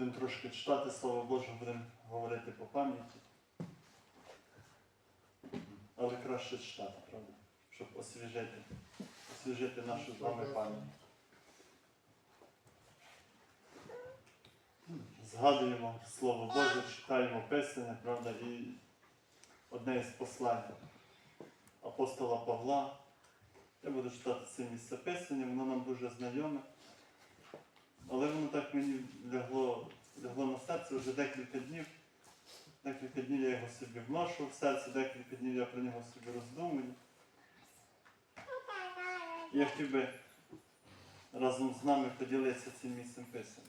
будемо трошки читати Слово Боже, будемо говорити по пам'яті. Але краще читати, правда? Щоб освіжити, освіжити нашу з вами пам'ять. Згадуємо Слово Боже, читаємо Писання, правда, і одне із послань апостола Павла. Я буду читати це місце Писання, воно нам дуже знайоме. Але воно так мені лягло, лягло на серце вже декілька днів. Декілька днів я його собі вношу в серце, декілька днів я про нього собі роздумую. Я хотів би разом з нами поділитися цим місцем Писання.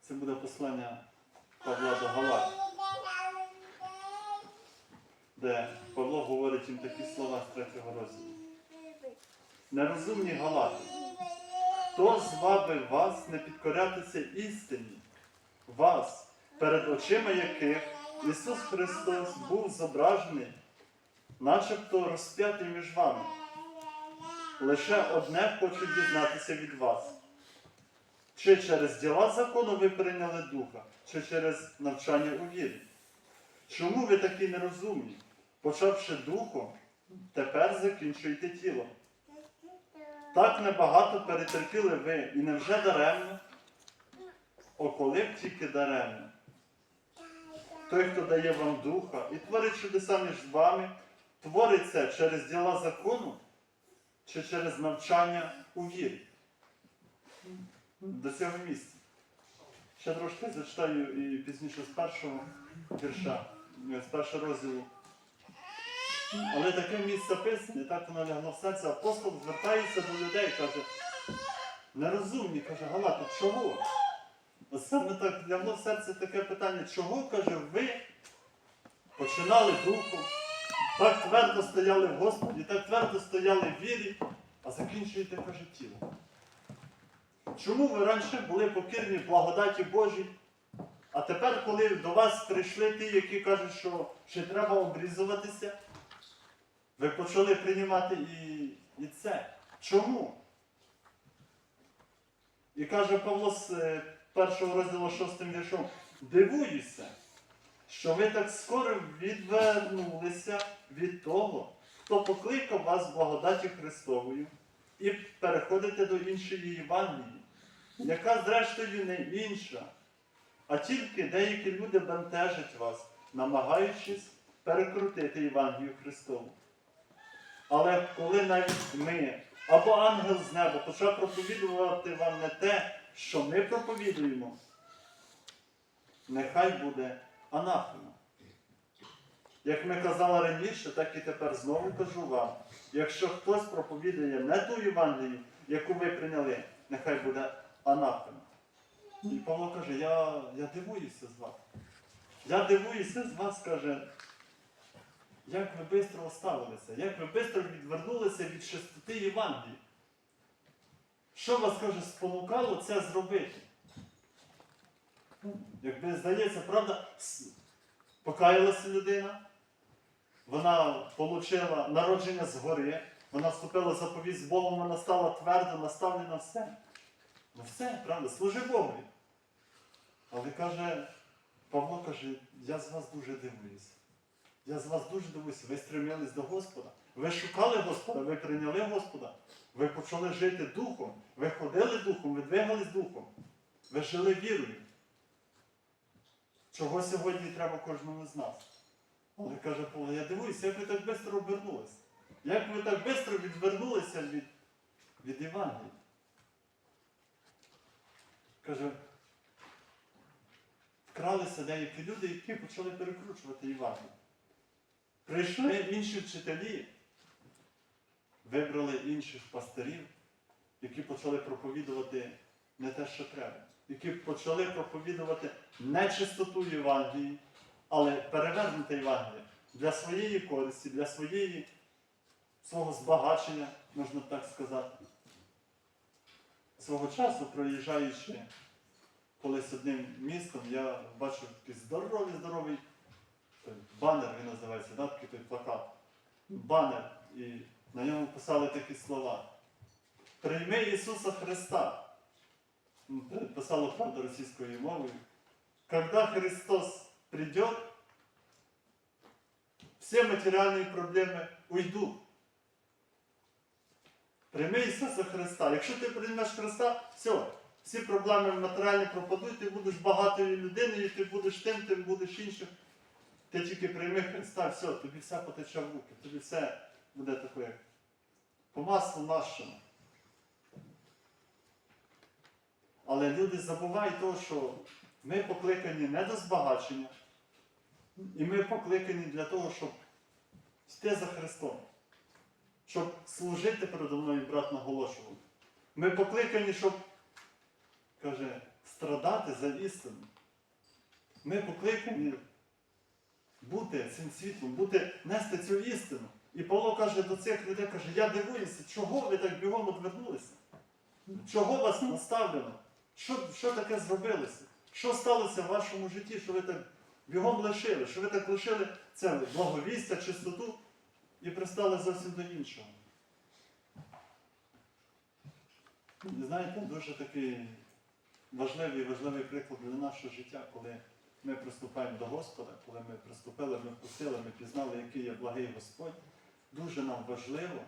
Це буде послання Павла до Галатів, де Павло говорить їм такі слова з третього розділу. Нерозумні Галати, хто звабив вас не підкорятися істині? Вас, перед очима яких Ісус Христос був зображений, начебто розп'ятий між вами. Лише одне хочу дізнатися від вас. Чи через діла закону ви прийняли духа, чи через навчання у вірі? Чому ви такі нерозумні? Почавши духом, тепер закінчуєте тілом. Так небагато перетерпіли ви, і невже даремно? О, коли б тільки даремно. Той, хто дає вам духа і творить чудеса між вами, творить це через діла закону чи через навчання у вірі. До цього місця. Ще трошки зачитаю і пізніше з першого вірша, з першого розділу. Але таке місце писання, так воно лягло в серце, апостол звертається до людей, каже, нерозумні, каже, Галати, чого? От саме так лягло в серце таке питання, чого, каже, ви починали духом, так твердо стояли в Господі, так твердо стояли в вірі, а закінчуєте, каже, тілом. Чому ви раніше були покірні в благодаті Божій, а тепер, коли до вас прийшли ті, які кажуть, що ще треба обрізуватися, ви почали приймати і, і це. Чому? І каже Павло з е, першого розділу шостим віршом, дивуюся, що ви так скоро відвернулися від того, хто покликав вас благодаті Христовою, і переходите до іншої Євангелії, яка зрештою не інша, а тільки деякі люди бентежать вас, намагаючись перекрутити Євангелію Христову. Але коли навіть ми або ангел з неба почав проповідувати вам не те, що ми проповідуємо, нехай буде анафема. Як ми казали раніше, так і тепер знову кажу вам. Якщо хтось проповідує не ту Євангелію, яку ви прийняли, нехай буде анафема. І Павло каже, я, я дивуюся з вас. Я дивуюся з вас, каже, як ви швидко оставилися, як ви швидко відвернулися від чистоти Євангелії. Що вас, каже, спонукало це зробити? Ну, Якби здається, правда, покаялася людина, вона отримала народження згори, вона вступила заповідь з Богом, вона стала твердо наставлена на все. Ну все, правда, служи Богу. Але каже, Павло каже, я з вас дуже дивуюся. Я з вас дуже дивуюся. Ви стремились до Господа. Ви шукали Господа, ви прийняли Господа. Ви почали жити духом, ви ходили духом, ви двигались духом. Ви жили вірою. Чого сьогодні треба кожному з нас? Але каже Павло, я дивуюся, як ви так швидко обернулися. Як ви так швидко відвернулися від, від Євангелія. Каже, вкралися деякі люди, які почали перекручувати Євангеліє. Прийшли інші вчителі, вибрали інших пастирів, які почали проповідувати не те, що треба, які почали проповідувати не чистоту Євангелії, але перевернути Євангеліє для своєї користі, для своєї, свого збагачення, можна так сказати. Свого часу, проїжджаючи колись одним містом, я бачив такий здоровий, здоровий той банер, він називається, да, такий той плакат. банер і на ньому писали такі слова. Прийми Ісуса Христа. Ну, Писало правда російською мовою. Когда Христос придет, все материальные проблеми уйдут. Прийми Ісуса Христа. Якщо ти приймеш Христа, все, всі проблеми матеріальні пропадуть, ти будеш багатою людиною, ти будеш тим, ти будеш іншим. Ти тільки прийми Христа, все, тобі все потече в руки, тобі все буде таке, по маслу нащено. Але люди забувають того, що ми покликані не до збагачення, і ми покликані для того, щоб йти за Христом, щоб служити передо мною брат наголошував. Ми покликані, щоб, каже, страдати за істину. Ми покликані бути цим світлом, бути, нести цю істину. І Павло каже до цих людей, каже, я дивуюся, чого ви так бігом відвернулися? Чого вас наставлено? Що, що таке зробилося? Що сталося в вашому житті, що ви так бігом лишили, що ви так лишили це благовістя, чистоту і пристали зовсім до іншого? Знаєте, дуже такий важливий важливий приклад для нашого життя, коли ми приступаємо до Господа, коли ми приступили, ми вкусили, ми пізнали, який є благий Господь, дуже нам важливо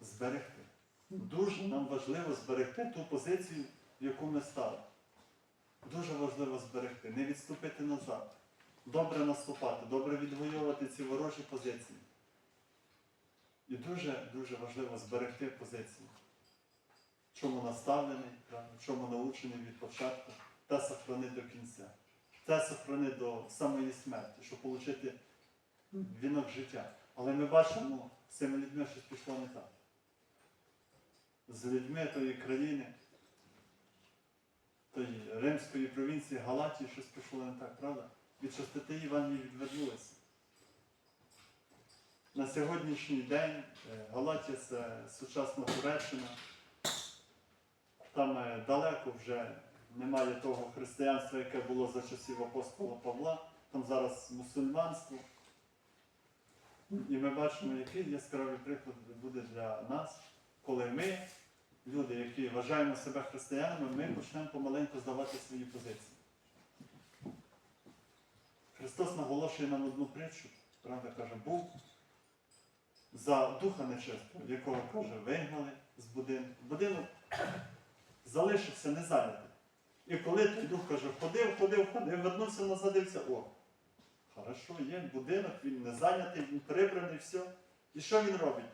зберегти. Дуже нам важливо зберегти ту позицію, в яку ми стали. Дуже важливо зберегти, не відступити назад, добре наступати, добре відвоювати ці ворожі позиції. І дуже дуже важливо зберегти позицію. Чому наставлений, чому научений від початку, та сохрани до кінця. Те сохрани до самої смерті, щоб отримати вінок життя. Але ми бачимо, з цими людьми щось пішло не так. З людьми тої країни, тої римської провінції Галатії щось пішло не так, правда? Від чистоти Євангелії відвернулися. На сьогоднішній день е, Галатія це сучасна Туреччина. Там е, далеко вже немає того християнства, яке було за часів апостола Павла. Там зараз мусульманство. І ми бачимо, який яскравий приклад буде для нас, коли ми, люди, які вважаємо себе християнами, ми почнемо помаленьку здавати свої позиції. Христос наголошує нам одну притчу, правда каже, був за духа нечистого, якого каже, вигнали з будинку. Будинок залишився незайнятий. І коли той дух каже, ходив, ходив, ходив, вернувся назад, дивився, о, хорошо, є будинок, він не зайнятий, він прибраний, все. І що він робить?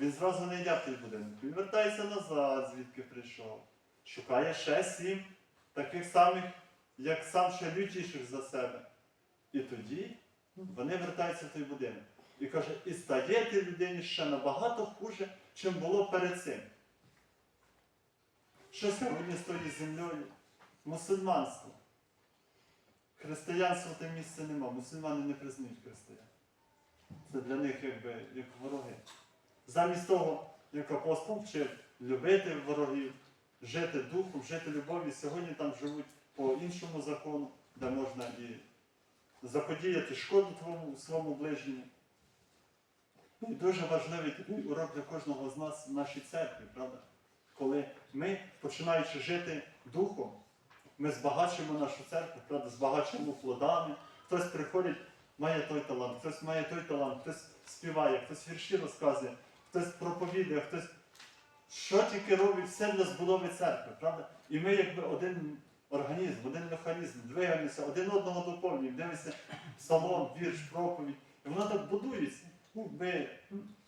Він зразу не йде в той будинок. Він вертається назад, звідки прийшов. Шукає ще сім таких самих, як сам ще лютіших за себе. І тоді вони вертаються в той будинок. І каже, і стає тій людині ще набагато хуже, чим було перед цим. Що сьогодні тою землею? Мусульманство. Християнство те місце нема. Мусульмани не признають християн. Це для них якби як вороги. Замість того, як апостол вчив любити ворогів, жити духом, жити любов'ю, сьогодні там живуть по іншому закону, де можна і заподіяти шкоду твому, своєму ближньому. І дуже важливий такий урок для кожного з нас в нашій церкві, правда? Коли ми, починаючи жити духом, ми збагачуємо нашу церкву, правда, збагачуємо плодами. Хтось приходить, має той талант, хтось має той талант, хтось співає, хтось вірші розказує, хтось проповідує, хтось що тільки робить все для збудови церкви, правда? І ми якби один організм, один механізм, двигаємося, один одного доповнюємо, дивимося псалом, вірш, проповідь. І воно так будується. Ну, ми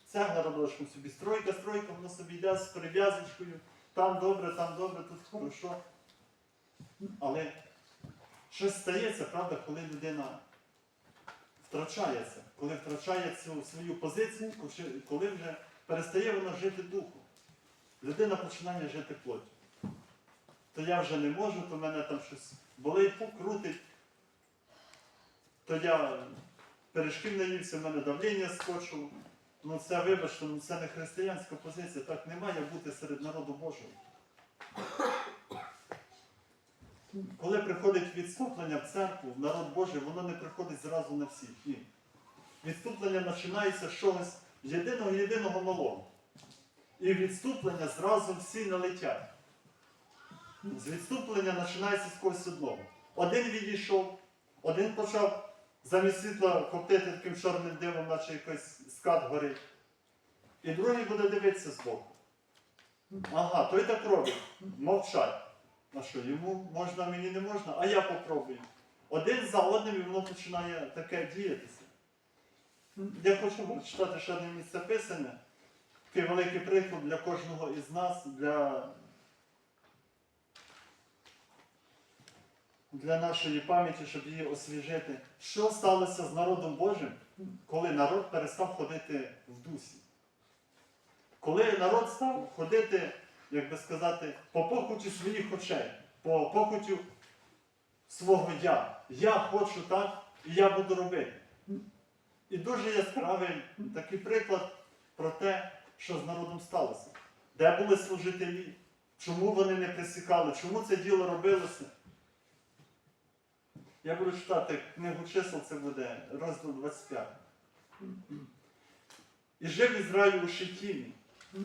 цегла родочком собі, стройка, стройка, воно собі йде з перев'язочкою, там добре, там добре, тут хорошо. Але щось стається, правда, коли людина втрачається, коли втрачає цю свою позицію, коли- вже перестає вона жити духом. Людина починає жити плоттю. То я вже не можу, то мене там щось болить, покрутить. То я пиріжків наївся, в мене давлення скочило. Ну це, вибачте, ну це не християнська позиція, так не має бути серед народу Божого. Коли приходить відступлення в церкву, в народ Божий, воно не приходить зразу на всіх. Ні. відступлення починається з чогось єдиного єдиного малого. І відступлення зразу всі налетять. З відступлення починається з когось одного. Один відійшов, один почав замість світла коптити таким чорним димом, наче якийсь скат горить. І другий буде дивитися збоку. Ага, той так робить. Мовчать. А що, йому можна, а мені не можна, а я попробую. Один за одним і воно починає таке діятися. Я хочу прочитати ще одне місце писання. Такий великий приклад для кожного із нас, для, для нашої пам'яті, щоб її освіжити. Що сталося з народом Божим, коли народ перестав ходити в дусі? Коли народ став ходити, як би сказати, по похоті своїх очей, по похотю свого я. Я хочу так, і я буду робити. І дуже яскравий такий приклад про те, що з народом сталося. Де були служителі, чому вони не присікали, чому це діло робилося. Я буду читати книгу чисел, це буде розділ 25. І жив Ізраїль у Шитімі,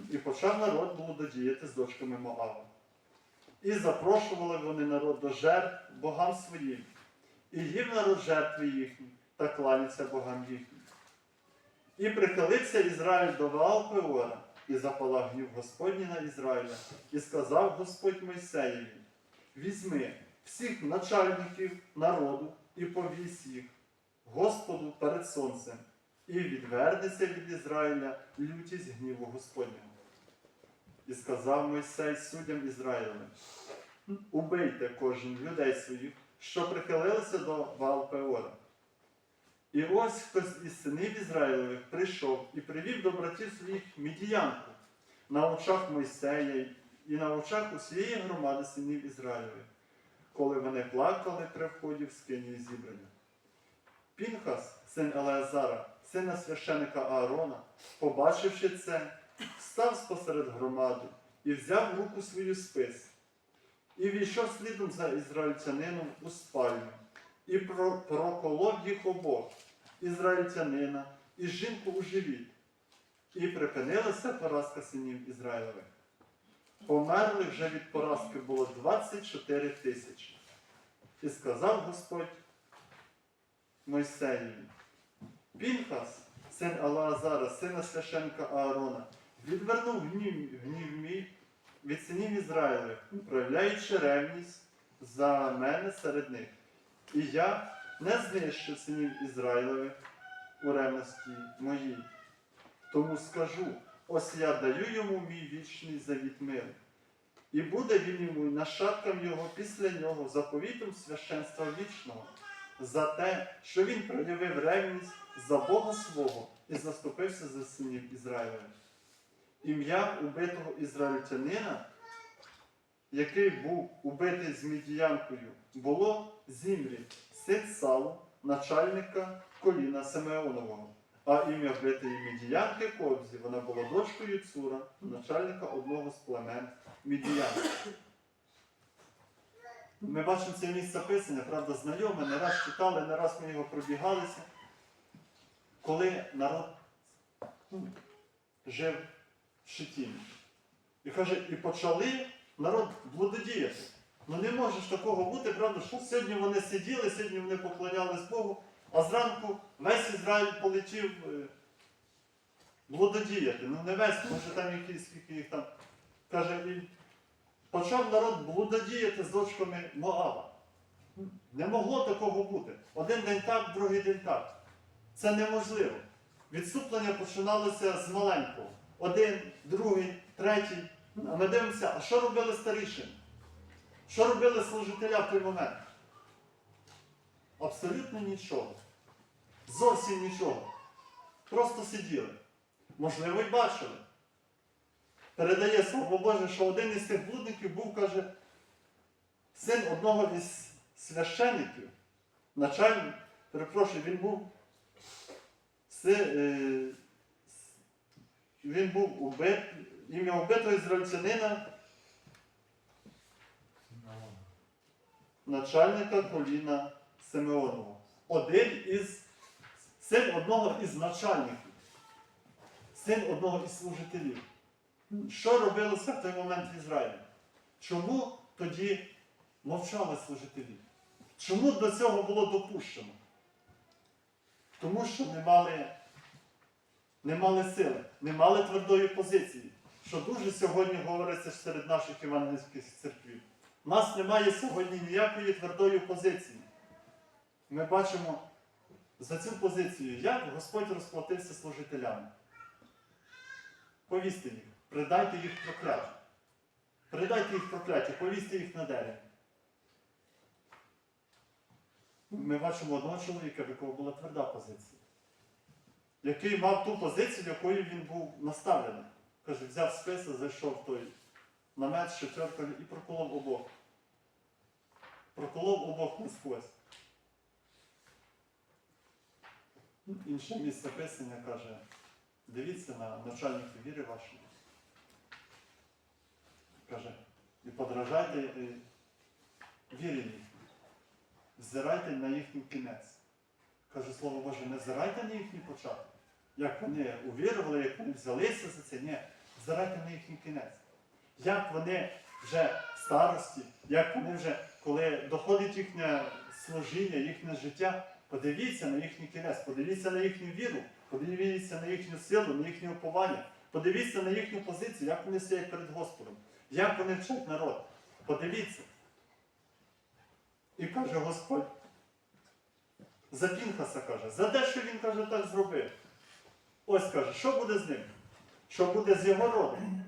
і почав народ блудодіяти з дочками Моава. І запрошували вони народ до жертв богам своїм, і їв народ жертви їхні, та кланяться богам їхнім. І прихилився Ізраїль до Ваал-Пеора, і запалав гнів Господній на Ізраїля, і сказав Господь Мойсеєві: Візьми всіх начальників народу і повісь їх Господу перед сонцем, і відвернеться від Ізраїля лютість гніву Господнього. І сказав Мойсей суддям Ізраїлевим: Убийте кожен людей своїх, що прихилилися до Ваал-Пеора. І ось хтось із синів Ізраїлевих прийшов і привів до братів своїх мідіянку на очах Мойсея і на очах усієї громади синів Ізраїлевих, коли вони плакали при вході в скині зібрання. Пінхас, син Елеазара, сина священика Аарона, побачивши це, став спосеред громади і взяв в руку свою спис, і війшов слідом за ізраїльтянином у спальню, і проколов їх обох, ізраїльтянина і жінку у живіт. І припинилася поразка синів Ізраїлевих. Померлих вже від поразки було 24 тисячі. І сказав Господь Мойсеєві, Пінхас, син Алаазара, сина священка Аарона, відвернув гнів, гнів мій від синів Ізраїлевих, проявляючи ревність за мене серед них. І я не знищив синів Ізраїлевих у ревності моїй. Тому скажу, ось я даю йому мій вічний завіт миру. І буде він йому нащадком його після нього заповітом священства вічного, за те, що він проявив ревність за Бога свого і заступився за синів Ізраїлевих. Ім'я убитого ізраїльтянина, який був убитий з мідіянкою, було Зімрі, син Салу, начальника коліна Симеонового. А ім'я вбитої мідіянки Кобзі, вона була дочкою Цура, начальника одного з племен Мідіянки. Ми бачимо це місце писання, правда, знайоме, не раз читали, не раз ми його пробігалися. Коли народ жив в Шитімі. І каже, і почали народ блудодіяти. Ну не може ж такого бути, правда, що сьогодні вони сиділи, сьогодні вони поклонялись Богу, а зранку весь Ізраїль полетів е, блудодіяти. Ну не весь, може там якісь, скільки їх там. Каже, і почав народ блудодіяти з дочками Моава. Не могло такого бути. Один день так, другий день так. Це неможливо. Відступлення починалося з маленького. Один, другий, третій. А ми дивимося, а що робили старішини? Що робили служителя в той момент? Абсолютно нічого. Зовсім нічого. Просто сиділи. Можливо, й бачили. Передає слово Боже, що один із тих блудників був, каже, син одного із священиків, начальник, перепрошую, він був е, він був убит, ім'я убитого ізраїльтянина, начальника коліна Симеонова. Один із син одного із начальників, син одного із служителів. Що робилося в той момент в Ізраїлі? Чому тоді мовчали служителі? Чому до цього було допущено? Тому що не мали, не мали сили, не мали твердої позиції, що дуже сьогодні говориться серед наших євангельських церквів. У нас немає сьогодні ніякої твердої позиції. Ми бачимо за цю позицію, як Господь розплатився служителями. Повісти їх, придайте їх прокляттю. Придайте їх прокляттю, повісьте їх на дерево. Ми бачимо одного чоловіка, в якого була тверда позиція, який мав ту позицію, якою він був наставлений. Каже, взяв списа, зайшов в той намет з четверкою і проколов обох. Проколов обох насквозь. Інше місце писання каже, дивіться на начальників віри вашої. Каже, і подражайте е, вірі їхній. Взирайте на їхній кінець. Каже Слово Боже, не взирайте на їхній початок. Як вони увірували, як вони взялися за це, ні, взирайте на їхній кінець. Як вони вже в старості, як вони вже, коли доходить їхнє служіння, їхнє життя, подивіться на їхній кінець, подивіться на їхню віру, подивіться на їхню силу, на їхнє уповання, подивіться на їхню позицію, як вони стоять перед Господом, як вони вчать народ. Подивіться. І каже Господь, за Пінхаса каже, за те, що він каже, так зробив. Ось каже, що буде з ним? Що буде з його родом?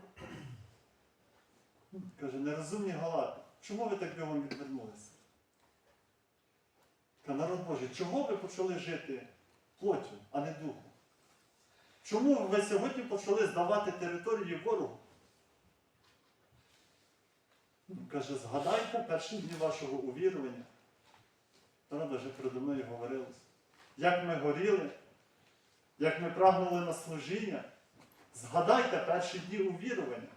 Каже, нерозумні галати. Чому ви так бігом відвернулися? Каже, народ Божий, чого ви почали жити плоттю, а не духом? Чому ви сьогодні почали здавати територію ворогу? Каже, згадайте перші дні вашого увірування. Правда, вже передо мною говорилось. Як ми горіли, як ми прагнули на служіння, згадайте перші дні увірування.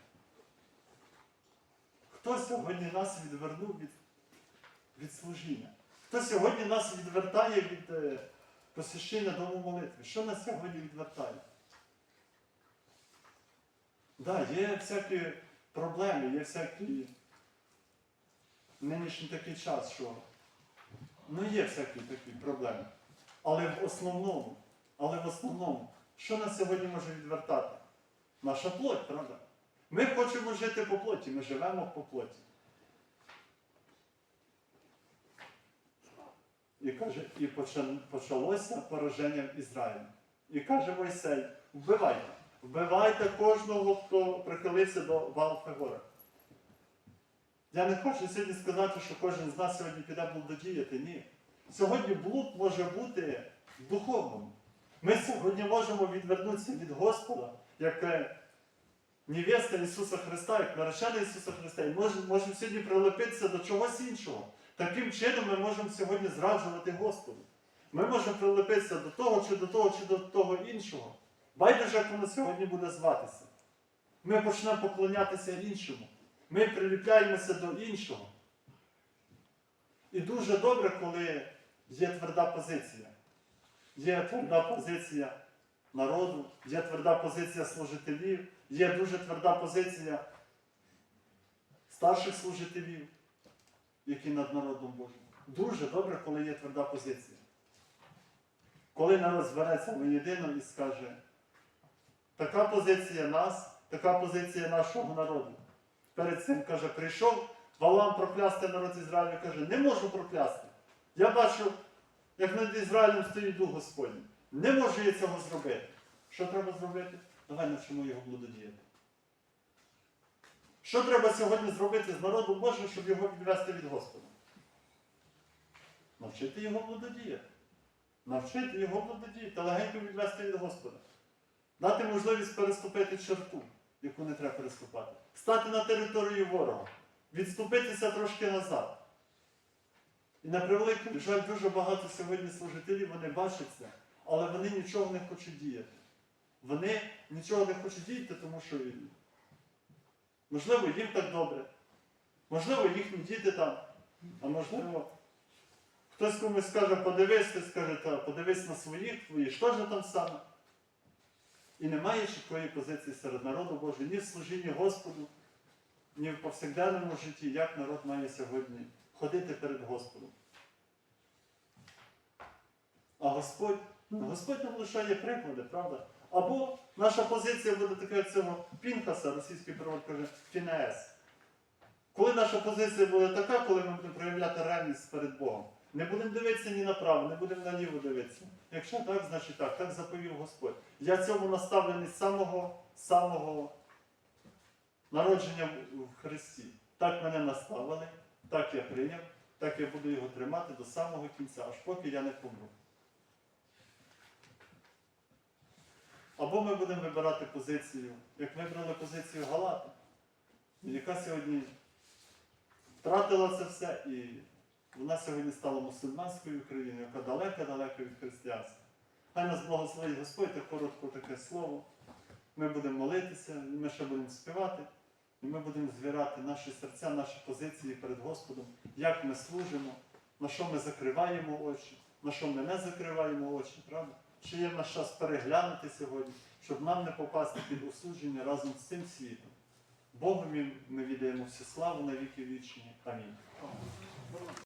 Хто сьогодні нас відвернув від, від служіння? Хто сьогодні нас відвертає від е, посвящення дому молитви? Що нас сьогодні відвертає? Да, є всякі проблеми, є всякі нинішній такий час, що ну є всякі такі проблеми. Але в основному, але в основному, що нас сьогодні може відвертати? Наша плоть, правда? Ми хочемо жити по плоті, ми живемо по плоті. І каже, і почалося пораження Ізраїля. І каже Мойсей, вбивайте, вбивайте кожного, хто прихилився до Валфегора. Я не хочу сьогодні сказати, що кожен з нас сьогодні піде блудодіяти. Ні. Сьогодні блуд може бути в духовному. Ми сьогодні можемо відвернутися від Господа, як е, невеста Ісуса Христа, як наречена Ісуса Христа, і можемо сьогодні прилепитися до чогось іншого. Таким чином ми можемо сьогодні зраджувати Господу. Ми можемо прилепитися до того, чи до того, чи до того іншого. Байдуже, як воно сьогодні буде зватися. Ми почнемо поклонятися іншому. Ми приліпляємося до іншого. І дуже добре, коли є тверда позиція. Є тверда позиція народу, є тверда позиція служителів, є дуже тверда позиція старших служителів, які над народом Божим. Дуже добре, коли є тверда позиція. Коли народ збереться воєдино і скаже, така позиція нас, така позиція нашого народу. Перед цим каже, прийшов Валам проклясти народ Ізраїлю, каже, не можу проклясти. Я бачу, як над Ізраїлем стоїть Дух Господній. Не можу я цього зробити. Що треба зробити? Давай навчимо його блудодіяти. Що треба сьогодні зробити з народом Божим, щоб його відвести від Господа? Навчити його блудодіяти. Навчити його блудодіяти, легенько відвести від Господа. Дати можливість переступити черту, яку не треба переступати. Стати на територію ворога. Відступитися трошки назад. І на превеликий жаль, дуже багато сьогодні служителів вони бачать це, але вони нічого не хочуть діяти. Вони нічого не хочуть діяти, тому що можливо їм так добре, можливо, їхні діти там, а можливо, Хтось комусь скаже, подивись, хтось скаже, подивись на своїх, твої ж теж там саме. І немає чіткої позиції серед народу Божого ні в служінні Господу, ні в повсякденному житті, як народ має сьогодні ходити перед Господом. А Господь, ну, Господь нам лишає приклади, правда? Або наша позиція буде така цього Пінхаса, російський перевод каже, фінес. Коли наша позиція буде така, коли ми будемо проявляти ревність перед Богом, не будемо дивитися ні направо, не будемо наліво дивитися. Якщо так, значить так, так заповів Господь. Я цьому наставлений з самого, самого народження в Христі. Так мене наставили, так я прийняв, так я буду його тримати до самого кінця, аж поки я не помру. Або ми будемо вибирати позицію, як вибрали позицію Галати, яка сьогодні втратила це все і вона сьогодні стала мусульманською країною, яка далека-далека від християнства. Хай нас благословить Господь, так коротко таке слово. Ми будемо молитися, ми ще будемо співати, і ми будемо звірати наші серця, наші позиції перед Господом, як ми служимо, на що ми закриваємо очі, на що ми не закриваємо очі, правда? Чи є наш час переглянути сьогодні, щоб нам не попасти під осудження разом з цим світом. Богу ми віддаємо всю славу на віки вічні. Амінь.